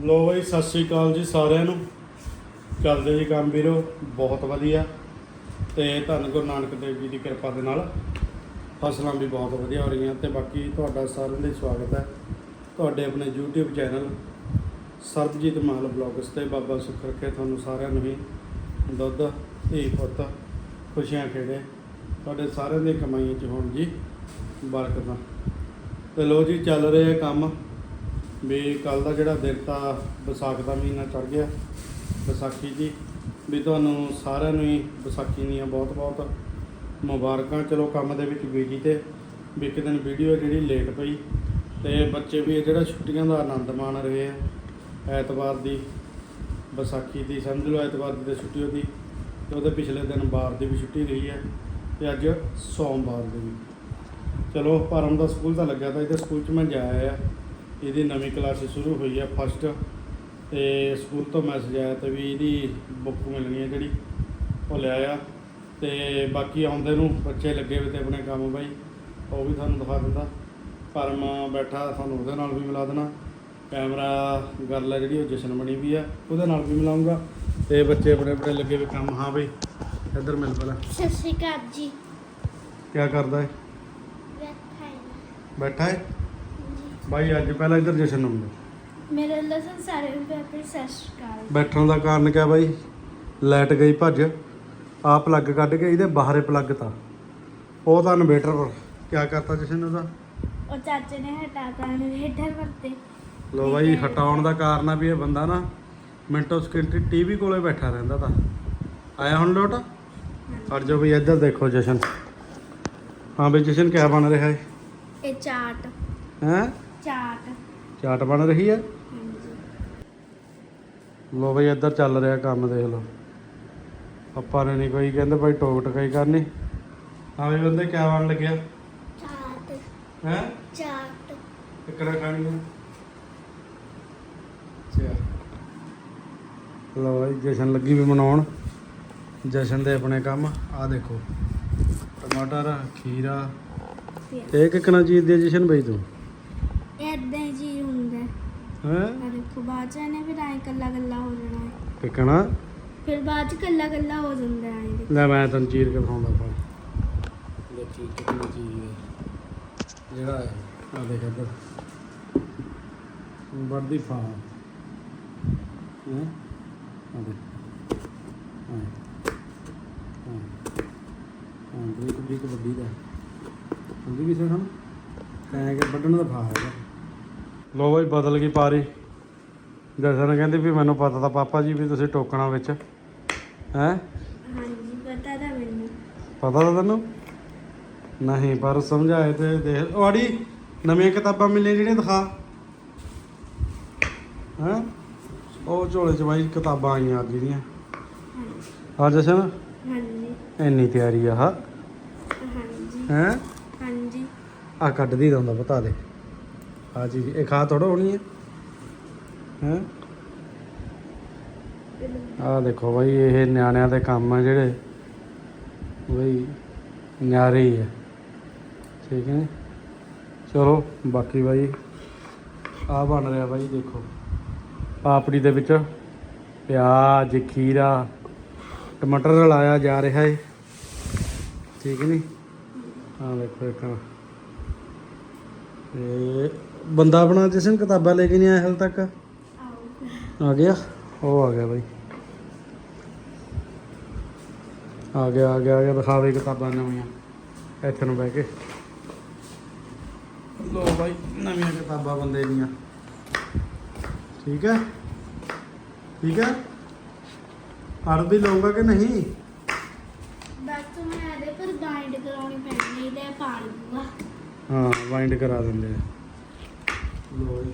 ਲੋ ਬਈ, ਸਤਿ ਸ੍ਰੀ ਅਕਾਲ ਜੀ ਸਾਰਿਆਂ ਨੂੰ। ਚੱਲਦੇ ਜੀ ਕੰਮ ਵੀਰੋ, ਬਹੁਤ ਵਧੀਆ। ਤੇ ਧੰਨ ਗੁਰੂ ਨਾਨਕ ਦੇਵ ਜੀ ਦੀ ਕਿਰਪਾ ਦੇ ਨਾਲ ਫਸਲਾਂ ਵੀ ਬਹੁਤ ਵਧੀਆ ਹੋ ਰਹੀਆਂ ਤੇ ਬਾਕੀ ਤੁਹਾਡਾ ਸਾਰਿਆਂ ਦਾ ਸਵਾਗਤ ਹੈ। ਤੁਹਾਡੇ ਆਪਣੇ YouTube channel Sarabjit Mal blogs ਤੇ ਬਾਬਾ ਸੁੱਖ ਰੱਖੇ ਤੁਹਾਨੂੰ ਸਾਰਿਆਂ ਨੂੰ ਹੀ ਦੁੱਧ ਧੀ ਪੁੱਤ, ਖੁਸ਼ੀਆਂ ਖੇੜੇ। ਤੁਹਾਡੇ ਸਾਰਿਆਂ ਦੀ ਕਮਾਈਆਂ 'ਚ ਹੋਣ ਜੀ ਬਰਕਤਾਂ ਤੇ ਲੋ ਜੀ, ਚੱਲ ਰਿਹਾ ਕੰਮ। ਵੀ ਕੱਲ ਦਾ ਜਿਹੜਾ ਦਿਨ ਤਾਂ ਵਿਸਾਖ ਦਾ ਮਹੀਨਾ ਚੜ ਗਿਆ ਵਿਸਾਖੀ ਦੀ ਵੀ ਤੁਹਾਨੂੰ ਸਾਰਿਆਂ ਨੂੰ ਹੀ ਵਿਸਾਖੀ ਦੀਆਂ ਬਹੁਤ ਬਹੁਤ ਮੁਬਾਰਕਾਂ। ਚਲੋ ਕੰਮ ਦੇ ਵਿੱਚ ਬੀਜੀ ਤੇ ਵੀ ਇੱਕ ਦਿਨ ਵੀਡੀਓ ਜਿਹੜੀ ਲੇਟ ਪਈ ਤੇ ਬੱਚੇ ਵੀ ਇਹ ਜਿਹੜਾ ਛੁੱਟੀਆਂ ਦਾ ਆਨੰਦ ਮਾਣ ਰਹੇ ਆ ਐਤਵਾਰ ਦੀ ਵਿਸਾਖੀ ਦੀ। ਸਮਝ ਲਓ ਐਤਵਾਰ ਦੀ ਤਾਂ ਛੁੱਟੀ ਉਹਦੀ ਤੇ ਉਹਦੇ ਪਿਛਲੇ ਦਿਨ ਬਾਰ ਦੀ ਵੀ ਛੁੱਟੀ ਰਹੀ ਹੈ ਤੇ ਅੱਜ ਸੋਮਵਾਰ ਦੀ। ਵੀ ਚਲੋ ਪਰਮ ਦਾ ਸਕੂਲ ਤਾਂ ਲੱਗਿਆ ਤਾਂ ਇਹਦੇ ਸਕੂਲ 'ਚ ਮੈਂ ਜਾਇਆ ਆ ਇਹਦੀ ਨਵੀਂ ਕਲਾਸ ਸ਼ੁਰੂ ਹੋਈ ਆ ਫਸਟ ਤੇ ਸਕੂਲ ਤੋਂ ਮੈਸੇਜ ਆਇਆ ਤੇ ਵੀ ਇਹਦੀ ਬੁੱਕ ਮਿਲਣੀ ਹੈ ਜਿਹੜੀ ਉਹ ਲਿਆ ਆ। ਤੇ ਬਾਕੀ ਆਉਂਦੇ ਨੂੰ ਬੱਚੇ ਲੱਗੇ ਹੋਏ ਤੇ ਆਪਣੇ ਕੰਮ ਬਾਈ ਉਹ ਵੀ ਤੁਹਾਨੂੰ ਦਿਖਾ ਦਿੰਦਾ। ਪਰਮ ਬੈਠਾ ਤੁਹਾਨੂੰ ਉਹਦੇ ਨਾਲ ਵੀ ਮਿਲਾ ਦੇਣਾ। ਕੈਮਰਾ ਗੱਲ ਹੈ ਜਿਹੜੀ ਉਹ ਜਸ਼ਨ ਬਣੀ ਵੀ ਆ ਉਹਦੇ ਨਾਲ ਵੀ ਮਿਲਾਉਂਗਾ ਤੇ ਬੱਚੇ ਆਪਣੇ ਆਪਣੇ ਲੱਗੇ ਹੋਏ ਕੰਮ ਹਾਂ ਬਈ ਇੱਧਰ ਮਿਲ ਪਹਿਲਾਂ। ਸਤਿ ਸ਼੍ਰੀ ਅਕਾਲ ਜੀ। ਕੀ ਕਰਦਾ ਹੈ ਬੈਠਾ ਹੈ ਬੈਠਾ ਹੈ ਬਾਈ ਅੱਜ ਪਹਿਲਾਂ ਇੱਧਰ ਜਸ਼ਨ ਨੂੰ ਮਿਲੋ। ਮੇਰੇ ਲਸਨ ਸਾਰੇ ਪੇਪਰ ਸਤਿ ਸ਼੍ਰੀ ਅਕਾਲ। ਬੈਠਣ ਦਾ ਕਾਰਨ ਕਿਆ ਬਾਈ? ਲਾਈਟ ਗਈ ਭੱਜ ਆ ਪਲੱਗ ਕੱਢ ਕੇ ਇਹਦੇ ਬਾਹਰੇ ਪਲੱਗ ਤਾ। ਉਹ ਤਾਂ ਇਨਵੇਟਰ ਪਰ ਕਿਆ ਕਰਤਾ ਜਸ਼ਨ ਉਹਦਾ? ਉਹ ਚਾਚੇ ਨੇ ਹਟਾਤਾ ਇਨਵੇਟਰ ਵਰਤੇ। ਲੋ ਬਾਈ ਹਟਾਉਣ ਦਾ ਕਾਰਨ ਆ ਵੀ ਇਹ ਬੰਦਾ ਨਾ ਮਿੰਟੋ ਸਕਿੰਟ ਟੀਵੀ ਕੋਲੇ ਬੈਠਾ ਰਹਿੰਦਾ ਤਾਂ। ਆਇਆ ਹੁਣ ਲੋਟ? ਹਟ ਜਾਓ ਬਈ ਇੱਧਰ ਦੇਖੋ ਜਸ਼ਨ। ਹਾਂ ਬਈ ਜਸ਼ਨ ਕਿਆ ਬਣ ਰਿਹਾ ਹੈ ਇਹ ਚਾਟ। ਹੈ? ਚਾਟ। ਚਾਟ ਬਣ ਰਹੀ ਹੈ? ਲੋ ਬਈ ਇੱਧਰ ਚੱਲ ਰਿਹਾ ਕੰਮ ਦੇਖ ਲਓ। ਆਪਾਂ ਨੇ ਨਹੀਂ ਕੋਈ ਕਹਿੰਦੇ ਭਾਈ ਟੋਕ ਟਕਾਈ ਕਰਨੀ। ਹਾਂ ਵੀ ਬੰਦੇ ਕਿਆ ਬਣ ਲੱਗਿਆ? ਚਾਟ। ਹੈ? ਚਾਟ। ਟਿਕੜਾ ਖਾਣੀ ਹੈ? ਅੱਛਾ। ਲੋ ਬਈ ਜਸ਼ਨ ਲੱਗੀ ਵੀ ਬਣਾਉਣ ਜਸ਼ਨ ਦੇ ਆਪਣੇ ਕੰਮ। ਆ ਦੇਖੋ ਟਮਾਟਰ ਖੀਰਾ। ਇਹ ਕਿਕਣਾ ਚੀਜ਼ ਦੀ ਜਸ਼ਨ ਬਈ ਤੂੰ? ਐਦਾਂ ਜੀ ਹੁੰਦਾ ਹੈ। ਆ ਦੇਖੋ ਬਾਅਦ ਚ ਇਹਨੇ ਫਿਰ ਆਏ ਕੱਲਾ ਕੱਲਾ ਹੋ ਜਾਣਾ ਹੈ। ਕਿਕਣਾ ਫਿਰ ਬਾਅਦ ਚ ਕੱਲਾ ਕੱਲਾ ਹੋ ਜਾਂਦਾ ਹੈ। ਲੈ ਮੈਂ ਤੈਨੂੰ ਚੀਰ ਕੇ ਦਿਖਾਉਂਦਾ ਪਾ ਦੇਖੀ ਕਿੰਨੀ ਚੀਜ਼ ਹੈ? ਜਿਹੜਾ ਹੈ। ਆ ਦੇਖ ਇੱਧਰ। ਵਰਦੀ ਫਾ ਹੈ? ਆ ਦੇ ਹਾਂ ਹਾਂ ਹਾਂ ਬਰੀਕ ਬਰੀਕ ਵੱਡੀ ਦਾ। ਹੁੰਦੀ ਵੀ ਸਹਣ ਕਹਿ ਕੇ ਵੱਢਣ ਦਾ ਹੈਗਾ। ਲੋ ਬਾਈ ਬਦਲ ਗਈ ਪਾਰੀ। ਜਸਨ ਕਹਿੰਦੇ ਵੀ ਮੈਨੂੰ ਪਤਾ ਤਾਂ ਪਾਪਾ ਜੀ ਵੀ ਤੁਸੀਂ ਟੋਕਣਾ ਵਿੱਚ। ਹੈ? ਹਾਂਜੀ ਪਤਾ ਤਾਂ ਮੈਨੂੰ। ਪਤਾ ਤਾਂ ਤੈਨੂੰ? ਨਹੀਂ ਪਰ ਸਮਝਾਏ ਤੇ ਦੇਖ। ਉਹ ਆੜੀ ਨਵੀਆਂ ਕਿਤਾਬਾਂ ਮਿਲੀਆਂ ਜਿਹੜੀਆਂ ਦਿਖਾ। ਹੈਂ? ਉਹ ਝੋਲੇ ਚ ਬਾਈ ਕਿਤਾਬਾਂ ਆਈਆਂ ਅੱਜ ਦੀਆਂ। ਆ ਜਸ਼ਨ? ਹਾਂਜੀ। ਇੰਨੀ ਤਿਆਰੀ ਆ ਹਾਂ? ਹਾਂਜੀ। ਹੈ? ਹਾਂਜੀ। ਆ ਕੱਢਦੀ ਦਾ ਹੁੰਦਾ ਬਤਾ ਦੇ। ਆ ਜੀ ਇਹ ਖਾ ਥੋੜਾ ਹੋਣੀ ਹੈ। ਹੈ? ਆ ਦੇਖੋ ਬਾਈ, ਇਹ ਨਿਆਣਿਆਂ ਦੇ ਕੰਮ ਆ ਜਿਹੜੇ। ਬਈ, ਨਿਆਰੇ ਹੀ ਹੈ ਠੀਕ ਹੈ ਚਲੋ, ਬਾਕੀ ਬਾਈ ਆ ਬਣ ਰਿਹਾ ਬਾਈ, ਦੇਖੋ। ਪਾਪੜੀ ਦੇ ਵਿੱਚ ਪਿਆਜ਼, ਖੀਰਾ, ਟਮਾਟਰ ਰਲਾਇਆ ਜਾ ਰਿਹਾ ਹੈ ਠੀਕ ਨਹੀਂ ਆ ਦੇਖੋ ਇੱਕ। ਇਹ ਬੰਦਾ ਆਪਣਾ ਜਿਸਨ ਕਿਤਾਬਾਂ ਲੈ ਕੇ ਨਹੀਂ ਆਇਆ ਹਾਲ ਤੱਕ? ਆ ਗਿਆ। ਉਹ ਆ ਗਿਆ ਬਾਈ। ਆ ਗਿਆ ਆ ਗਿਆ ਆ ਗਿਆ। ਦਿਖਾਵੇ ਕਿਤਾਬਾਂ ਨਵੀਆਂ। ਇੱਥੇ ਨੂੰ ਬਹਿ ਕੇ। ਲੋ ਬਾਈ, ਨਵੀਆਂ ਕਿਤਾਬਾਂ ਬੰਦੇ ਦੀਆਂ। ਠੀਕ ਹੈ? ਠੀਕ ਹੈ? ਪੜ੍ਹ ਲਊਗਾ ਕਿ ਨਹੀਂ? ਬਸ ਮੈਂ ਇਹਦੇ ਪਰ ਬਾਈਂਡ ਕਰਾਉਣੀ ਪੈਣੀ, ਇਹਦੇ ਪਾੜ ਹਾਂ ਵਾਈਂਡ ਕਰਾ ਦਿੰਦੇ ਆ। ਲੋ ਜੀ।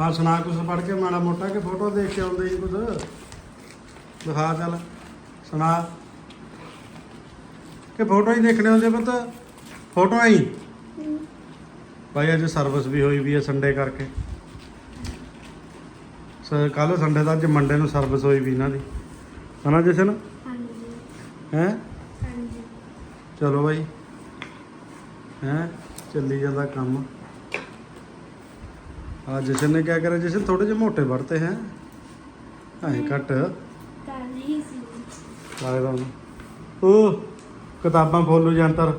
ਹਾਂ ਸੁਣਾ ਕੁਛ ਪੜ ਕੇ ਮਾੜਾ ਮੋਟਾ ਕਿ ਫੋਟੋ ਦੇਖ ਕੇ ਆਉਂਦੇ ਜੀ ਕੁਛ? ਦਿਖਾ ਚੱਲ ਸੁਣਾ। ਕਿ ਫੋਟੋ ਹੀ ਦੇਖਣੇ ਹੁੰਦੇ ਪੁੱਤ? ਫੋਟੋ ਹੀ। ਭਾਈ ਅੱਜ ਸਰਵਿਸ ਵੀ ਹੋਈ ਵੀ ਹੈ ਸੰਡੇ ਕਰਕੇ। ਸਰ ਕੱਲ ਸੰਡੇ ਦਾ ਅੱਜ ਮੰਡੇ ਨੂੰ ਸਰਵਿਸ ਹੋਈ ਵੀ ਇਹਨਾਂ ਦੀ। ਹਨਾ ਜਸ਼ਨ? ਹਾਂਜੀ। ਹੈ? ਹਾਂਜੀ। ਚਲੋ ਬਾਈ। ਹੈ? ਚੱਲੀ ਜਾਂਦਾ ਕੰਮ। ਆ ਜਸ਼ਨ ਨੇ ਕਿਆ ਕਰਿਆ? ਜਸ਼ਨ ਥੋੜੇ ਜਿਹੇ ਮੋਟੇ ਵੜਤੇ ਹੈ। ਐਂ ਘੱਟ। ਲੱਗਦਾ ਉਹ ਕਿਤਾਬਾਂ ਫੋਲੋ ਜੰਤਰ।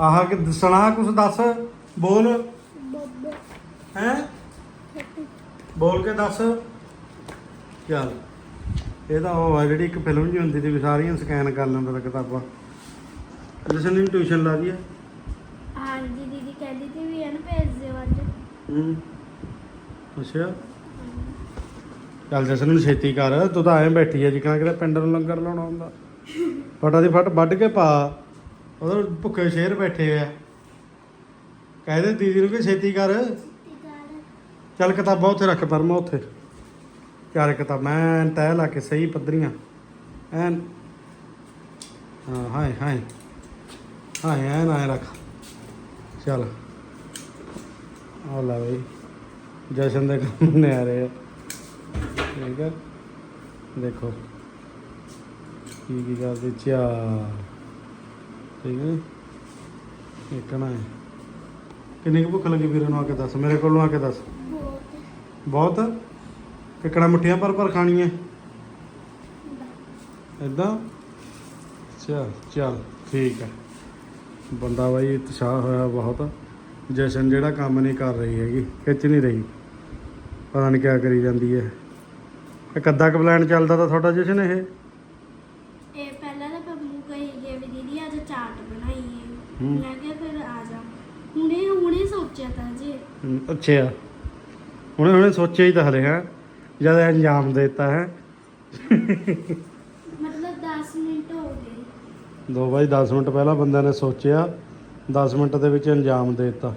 ਆਹ ਕਿ ਦੱਸਣਾ ਕੁਛ ਦੱਸ? ਬੋਲ। ਹੈ? ਬੋਲ ਕੇ ਦੱਸ। ਚੱਲ। ਇਹ ਤਾਂ ਉਹ ਆ ਜਿਹੜੀ ਇੱਕ ਫਿਲਮ ਜੀ ਹੁੰਦੀ ਸੀ ਵੀ ਸਾਰੀਆਂ ਸਕੈਨ ਕਰ ਲੈਂਦਾ ਤਾਂ ਕਿਤਾਬਾਂ। ਜਸ਼ਨ ਨੇ ਟਿਊਸ਼ਨ ਲਾ ਦੀ ਹੈ ਹਾਂਜੀ ਦੀਦੀ ਕਹਿੰਦੀ ਸੀ ਵੀ ਇਹਨੂੰ ਭੇਜ ਦਿਓ ਅੱਜ। ਹੂੰ। ਅੱਛਾ। ਚੱਲ ਜਸ਼ਨ ਨੂੰ ਛੇਤੀ ਕਰ ਤੂੰ ਤਾਂ ਐਂ ਬੈਠੀ ਆ ਜਿੱਕਾਂ ਕਿਤੇ ਪਿੰਡ ਨੂੰ ਲੰਗਰ ਲਾਉਣਾ ਹੁੰਦਾ। ਫਟਾ ਦੀ ਫਟ ਵੱਢ ਕੇ ਪਾ। ਉਧਰ ਭੁੱਖੇ ਸ਼ੇਰ ਬੈਠੇ ਆ। ਕਹਦੇ ਦੀਦੀ ਨੂੰ ਕਿ ਛੇਤੀ ਕਰ। ਚੱਲ ਕਿਤਾਬਾਂ ਉੱਥੇ ਰੱਖ ਪਰਮਾ ਉੱਥੇ। ਚਾਰ ਕਿਤਾਬਾਂ ਐਨ ਤਹਿ ਲਾ ਕੇ ਸਹੀ ਪੱਧਰੀਆਂ। ਐਨ। ਹਾਂ ਹਾਏ ਹਾਏ। ਹਾਏ ਐਨ ਆਏ ਰੱਖ। ਚੱਲ। ਆ ਲੈ ਬਈ। ਜਸ਼ਨ ਦੇ ਕੰਮ ਨੇ ਆ ਰਹੇ ਆ। ਠੀਕ ਹੈ ਦੇਖੋ। ਕੀ ਕੀ ਕਰਦੇ? ਚਾ। ਠੀਕ ਹੈ ਇੱਕ ਨਾ ਹੈ ਕਿੰਨੀ ਕੁ ਭੁੱਖ ਲੱਗੀ ਵੀਰੇ ਨੂੰ ਆ ਕੇ ਦੱਸ? ਮੇਰੇ ਕੋਲੋਂ ਆ ਕੇ ਦੱਸ। ਬਹੁਤ। ਬਹੁਤ? ਕਿਕਣਾ ਮੁੱਠੀਆਂ ਪਰ ਪਰ ਖਾਣੀਆਂ? ਇਦਾਂ ਚੱਲ ਚੱਲ। ਠੀਕ ਹੈ ਬੰਦਾ ਬਾਈ ਉਤਸ਼ਾਹ ਹੋਇਆ ਬਹੁਤ। ਜਸ਼ਨ ਜਿਹੜਾ ਕੰਮ ਨਹੀਂ ਕਰ ਰਹੀ ਹੈਗੀ ਖਿੱਚ ਨਹੀਂ ਰਹੀ। ਪਤਾ ਨਹੀਂ ਕਿਆ ਕਰੀ ਜਾਂਦੀ ਹੈ। ਇਹ ਕੱਦਾ ਪਲਾਨ ਚੱਲਦਾ ਤਾਂ ਤੁਹਾਡਾ ਜਸ਼ਨ ਇਹ? ਇਹ ਪਹਿਲਾਂ ਤਾਂ ਪੰਮੂ ਕਹੀ ਗਏ ਵੀ ਦੀਦੀ ਅੱਜ ਚਾਟ ਬਣਾਈਏ ਹੂੰ। ਮੈਂ ਕਿਹਾ ਫਿਰ ਆ ਜਾ। ਹੁਣੇ ਹੁਣੇ ਸੋਚਿਆ ਤਾਂ ਜੀ ਅੱਛਾ। ਹੁਣੇ ਹੁਣੇ ਸੋਚਿਆ ਹੀ ਤਾਂ ਹਲੇ ਹੈ। ਜਦ ਅੰਜਾਮ ਦਿੱਤਾ ਹੈ ਮਤਲਬ 10 ਮਿੰਟ ਹੋ ਗਏ ਦੋ ਬਾਈ 10 ਮਿੰਟ ਪਹਿਲਾਂ ਬੰਦਿਆਂ ਨੇ ਸੋਚਿਆ 10 ਮਿੰਟ ਦੇ ਵਿੱਚ ਅੰਜਾਮ ਦੇ ਦਿੱਤਾ।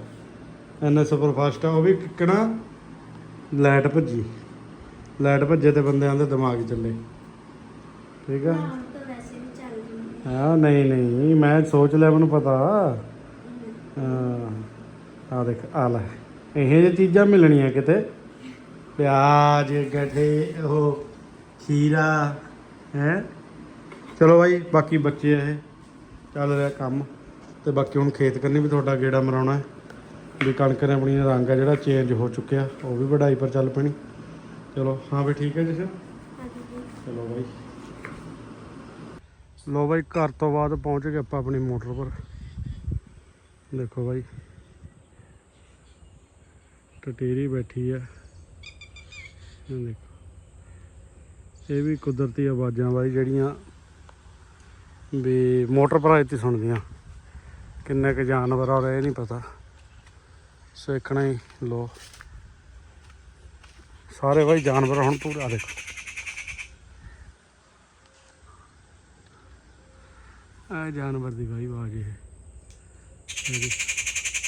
ਐਨੇ ਸੁਪਰ ਫਾਸਟ ਆ ਉਹ ਵੀ ਕਿਕਣਾ ਲਾਈਟ ਭੱਜੀ। ਲਾਈਟ ਭੱਜੇ ਤੇ ਬੰਦਿਆਂ ਦੇ ਦਿਮਾਗ ਚੱਲੇ। ਠੀਕ ਆ? ਹਾਂ ਨਹੀਂ ਨਹੀਂ ਮੈਂ ਸੋਚ ਲਿਆ ਮੈਨੂੰ ਪਤਾ। ਹਾਂ। ਆ ਦੇਖ ਆ ਲੈ। ਇਹ ਜਿਹੀ ਚੀਜ਼ਾਂ ਮਿਲਣੀਆਂ ਕਿਤੇ। ਪਿਆਜ਼ ਗਠੇ ਉਹ ਖੀਰਾ ਹੈ? ਚਲੋ ਬਾਈ, ਬਾਕੀ ਬੱਚੇ ਆ ਇਹ। ਚੱਲ ਰਿਹਾ ਕੰਮ। ਤੇ ਬਾਕੀ ਹੁਣ ਖੇਤ ਕਰਨੀ ਵੀ ਤੁਹਾਡਾ ਗੇੜਾ ਮਰਾਉਣਾ ਹੈ। ਵੀ ਕਣਕ ਨੇ ਆਪਣੀ ਰੰਗ ਆ ਜਿਹੜਾ ਚੇਂਜ ਹੋ ਚੁੱਕਿਆ, ਉਹ ਵੀ ਵਢਾਈ ਪਰ ਚੱਲ ਪੈਣੀ। ਚਲੋ, ਹਾਂ ਵੀ ਠੀਕ ਹੈ ਜੀ ਹਾਂਜੀ ਚਲੋ ਬਾਈ। ਲੋ ਬਾਈ, ਘਰ ਤੋਂ ਬਾਅਦ ਪਹੁੰਚ ਗਏ ਆਪਾਂ ਆਪਣੀ ਮੋਟਰ ਪਰ। ਦੇਖੋ ਬਾਈ। ਟਟੇਰੀ ਬੈਠੀ ਆ। ਇਹ ਦੇਖੋ। ਇਹ ਵੀ ਕੁਦਰਤੀ ਆਵਾਜ਼ਾਂ ਬਾਈ ਜਿਹੜੀਆਂ ਵੀ ਮੋਟਰ ਪਰ ਆਈ ਤੀ ਸੁਣਦੀਆਂ। ਕਿੰਨੇ ਕੁ ਜਾਨਵਰ ਆ ਰਹੇ ਨਹੀਂ ਪਤਾ। ਸੇਖਣਾ ਹੀ, ਲੋ। ਸਾਰੇ ਭਾਈ ਜਾਨਵਰ ਹੁਣ ਪੂਰਾ ਦੇਖੋ। ਆ ਜਾਨਵਰ ਦੀ ਭਾਈ ਆਵਾਜ਼ ਇਹ।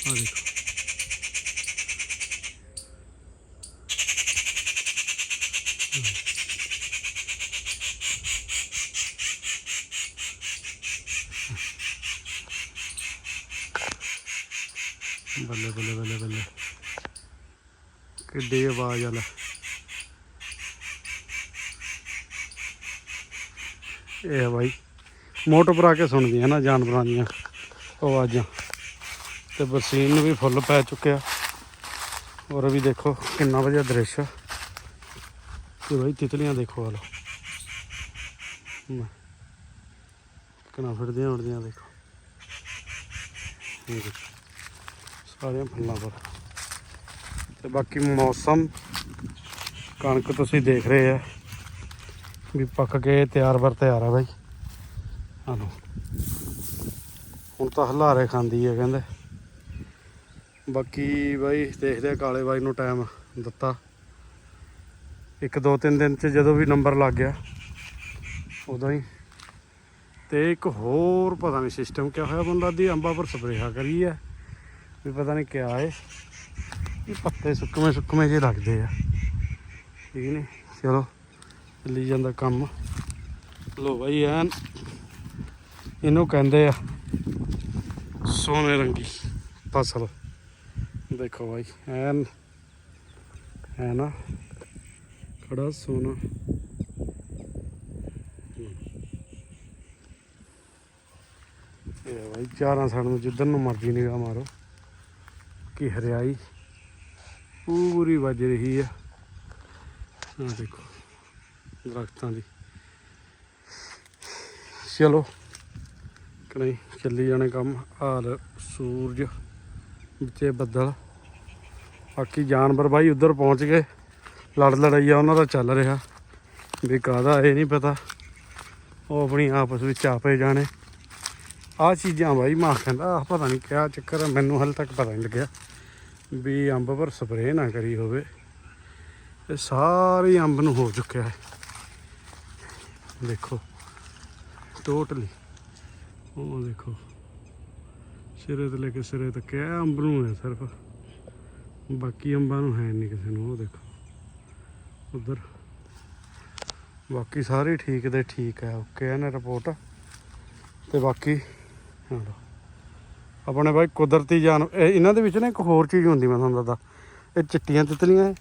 ਆ ਦੇਖੋ। ਬੱਲੇ ਬੱਲੇ ਬੱਲੇ ਬੱਲੇ। ਕਿੱਡੀ ਆਵਾਜ਼ ਆ ਲੈ। ਇਹ ਆ ਬਾਈ ਮੋਟਰ ਪਰ ਆ ਕੇ ਸੁਣਦੀਆਂ ਨਾ ਜਾਨਵਰਾਂ ਦੀਆਂ ਆਵਾਜ਼ਾਂ। ਤੇ ਬਰਸੀਨ ਨੂੰ ਵੀ ਫੁੱਲ ਪੈ ਚੁੱਕਿਆ। ਔਰ ਵੀ ਦੇਖੋ ਕਿੰਨਾ ਵਧੀਆ ਦ੍ਰਿਸ਼ ਆ। ਤੇ ਬਾਈ ਤਿਤਲੀਆਂ ਦੇਖੋ ਹਾਲ ਕਿੰਨਾ ਫਿਰਦੀਆਂ ਉੜਦੀਆਂ ਦੇਖੋ। ਇਹ ਦੇਖੋ। ਸਾਰੀਆਂ ਫੁੱਲਾਂ ਪਰ। ਤੇ ਬਾਕੀ ਮੌਸਮ, ਕਣਕ ਤੁਸੀਂ ਦੇਖ ਰਹੇ ਆ ਵੀ ਪੱਕ ਕੇ ਤਿਆਰ ਵਰ ਤਿਆਰ ਆ ਬਾਈ। ਆ ਲਓ ਹੁਣ ਤਾਂ ਹਲਾਰੇ ਖਾਂਦੀ ਹੈ ਕਹਿੰਦੇ। ਬਾਕੀ ਬਾਈ ਦੇਖਦੇ ਆ ਕਾਲੇ ਬਾਈ ਨੂੰ ਟਾਈਮ ਦਿੱਤਾ। ਇੱਕ ਦੋ ਤਿੰਨ ਦਿਨ ਚ ਜਦੋਂ ਵੀ ਨੰਬਰ ਲੱਗ ਗਿਆ, ਉਦੋਂ ਹੀ। ਤੇ ਇੱਕ ਹੋਰ ਪਤਾ ਨਹੀਂ ਸਿਸਟਮ ਕਿਆ ਹੋਇਆ ਬੰਦਾ ਦੀ ਅੰਬਾਂ ਪਰ ਸਪਰੇਹਾ ਕਰੀ ਹੈ ਵੀ ਪਤਾ ਨਹੀਂ ਕਿਆ ਹੈ ਇਹ ਪੱਤੇ ਸੁੱਕਵੇਂ ਸੁੱਕਵੇਂ ਜਿਹੇ ਲੱਗਦੇ ਆ। ਠੀਕ ਨੇ? ਚਲੋ, ਚੱਲੀ ਜਾਂਦਾ ਕੰਮ। ਲੋ ਬਾਈ, ਐਨ ਇਹਨੂੰ ਕਹਿੰਦੇ ਆ ਸੋਨੇ ਰੰਗੀ ਫਸਲ। ਦੇਖੋ ਬਾਈ, ਐਨ ਹੈ ਨਾ ਖੜਾ ਸੋਨਾ। ਇਹ ਆ ਚਾਰਾਂ ਸਾਈਡ ਨੂੰ ਜਿੱਧਰ ਨੂੰ ਮਰਜ਼ੀ ਨਿਗਾਹ ਮਾਰੋ। ਕੀ ਹਰਿਆਈ ਪੂਰੀ ਵੱਜ ਰਹੀ ਆ। ਆ ਦੇਖੋ, ਦਰਖਤਾਂ ਦੀ। ਚਲੋ ਕਣੀ ਚੱਲੀ ਜਾਣੇ ਕੰਮ ਹਾਲ ਸੂਰਜ ਵਿੱਚੇ ਬੱਦਲ। ਬਾਕੀ ਜਾਨਵਰ ਬਾਈ ਉੱਧਰ ਪਹੁੰਚ ਗਏ। ਲੜ ਲੜਾਈਆ ਉਹਨਾਂ ਦਾ ਚੱਲ ਰਿਹਾ। ਵੀ ਕਾਹਦਾ, ਇਹ ਨਹੀਂ ਪਤਾ। ਉਹ ਆਪਣੀ ਆਪਸ ਵਿੱਚ ਆਪੇ ਜਾਣੇ। ਆਹ ਚੀਜ਼ਾਂ ਬਾਈ ਮਾਂ ਕਹਿੰਦਾ, ਆਹ ਪਤਾ ਨਹੀਂ ਕਿਆ ਚੱਕਰ ਮੈਨੂੰ ਹਾਲੇ ਤੱਕ ਪਤਾ ਨਹੀਂ ਲੱਗਿਆ ਵੀ ਅੰਬ ਪਰ ਸਪਰੇਅ ਨਾ ਕਰੀ ਹੋਵੇ। ਇਹ ਸਾਰੇ ਅੰਬ ਨੂੰ ਹੋ ਚੁੱਕਿਆ ਹੈ। ਦੇਖੋ ਟੋਟਲੀ ਉਹ ਦੇਖੋ, ਸਿਰੇ ਤੋਂ ਲੈ ਕੇ ਸਿਰੇ ਤੱਕ ਇਹ ਅੰਬ ਨੂੰ ਹੈ ਸਿਰਫ। ਬਾਕੀ ਅੰਬਾਂ ਨੂੰ ਹੈ ਨਹੀਂ ਕਿਸੇ ਨੂੰ, ਉਹ ਦੇਖੋ। ਉਧਰ। ਬਾਕੀ ਸਾਰੇ ਠੀਕ ਦੇ ਠੀਕ ਹੈ ਓਕੇ ਹੈ ਨਾ ਰਿਪੋਰਟ ਤੇ ਬਾਕੀ ਆਪਣੇ ਬਾਈ ਕੁਦਰਤੀ ਜਾਨ ਇਹਨਾਂ ਦੇ ਵਿੱਚ ਨਾ ਇੱਕ ਹੋਰ ਚੀਜ਼ ਹੁੰਦੀ ਮੈਂ ਤੁਹਾਨੂੰ ਦੱਸਦਾ। ਇਹ ਚਿੱਟੀਆਂ ਤਿਤਲੀਆਂ ਹੈ।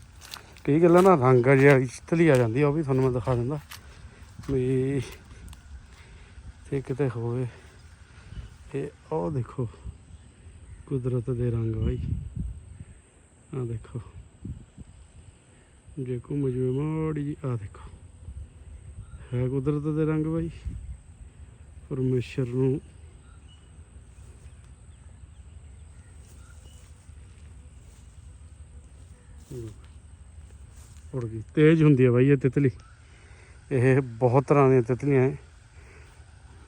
ਕਈ ਗੱਲਾਂ ਨਾ ਰੰਗ ਆ ਜਿਹੜੀ ਤਿਤਲੀ ਆ ਜਾਂਦੀ ਆ, ਉਹ ਵੀ ਤੁਹਾਨੂੰ ਮੈਂ ਦਿਖਾ ਦਿੰਦਾ। ਵੀ ਤੇ ਕਿਤੇ ਹੋਵੇ। ਇਹ ਉਹ ਦੇਖੋ, ਕੁਦਰਤ ਦੇ ਰੰਗ ਬਾਈ। ਆ ਦੇਖੋ। ਜੇ ਘੁੰਮ ਜਵੇ ਮਾੜੀ ਜੀ ਆ ਦੇਖੋ। ਹੈ ਕੁਦਰਤ ਦੇ ਰੰਗ ਬਾਈ। ਪਰਮੇਸ਼ਰ ਨੂੰ ਉੜ ਗਈ। ਤੇਜ਼ ਹੁੰਦੀ ਹੈ ਬਾਈ ਇਹ ਤਿਤਲੀ। ਇਹ ਬਹੁਤ ਤਰ੍ਹਾਂ ਦੀਆਂ ਤਿਤਲੀਆਂ ਹੈ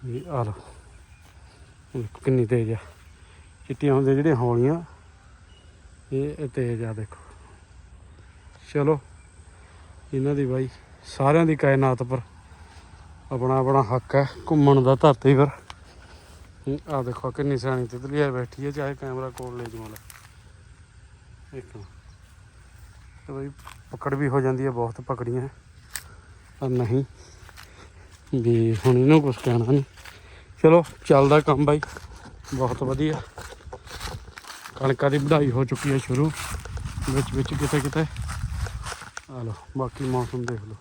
ਵੀ ਆ ਲਓ। ਕਿੰਨੀ ਤੇਜ਼ ਆ। ਚਿੱਟੀਆਂ ਹੁੰਦੀਆਂ ਜਿਹੜੀਆਂ ਹੌਲੀਆਂ। ਇਹ ਤੇਜ਼ ਆ ਦੇਖੋ। ਚਲੋ। ਇਹਨਾਂ ਦੀ ਬਾਈ ਸਾਰਿਆਂ ਦੀ ਕਾਇਨਾਤ ਪਰ ਆਪਣਾ ਆਪਣਾ ਹੱਕ ਹੈ ਘੁੰਮਣ ਦਾ, ਧਰਤੀ ਪਰ। ਆ ਦੇਖੋ ਕਿੰਨੀ ਸਿਆਣੀ ਤਿਤਲੀ ਆ, ਬੈਠੀ ਹੈ ਚਾਹੇ ਕੈਮਰਾ ਕੋਲ ਲੈ ਜਾਵਾਂ ਲੈ ਦੇਖੋ ਤੇ ਬਈ ਪਕੜ ਵੀ ਹੋ ਜਾਂਦੀ ਹੈ, ਬਹੁਤ ਪਕੜੀਆਂ ਪਰ ਨਹੀਂ, ਵੀ ਹੁਣ ਇਹਨੂੰ ਕੁਝ ਕਹਿਣਾ ਨਹੀਂ। ਚਲੋ, ਚੱਲਦਾ ਕੰਮ ਬਾਈ। ਬਹੁਤ ਵਧੀਆ। ਕਣਕਾਂ ਦੀ ਵਧਾਈ ਹੋ ਚੁੱਕੀ ਹੈ ਸ਼ੁਰੂ। ਵਿੱਚ ਵਿੱਚ ਕਿਤੇ ਕਿਤੇ ਆ ਲਓ, ਬਾਕੀ ਮੌਸਮ ਦੇਖ ਲਓ।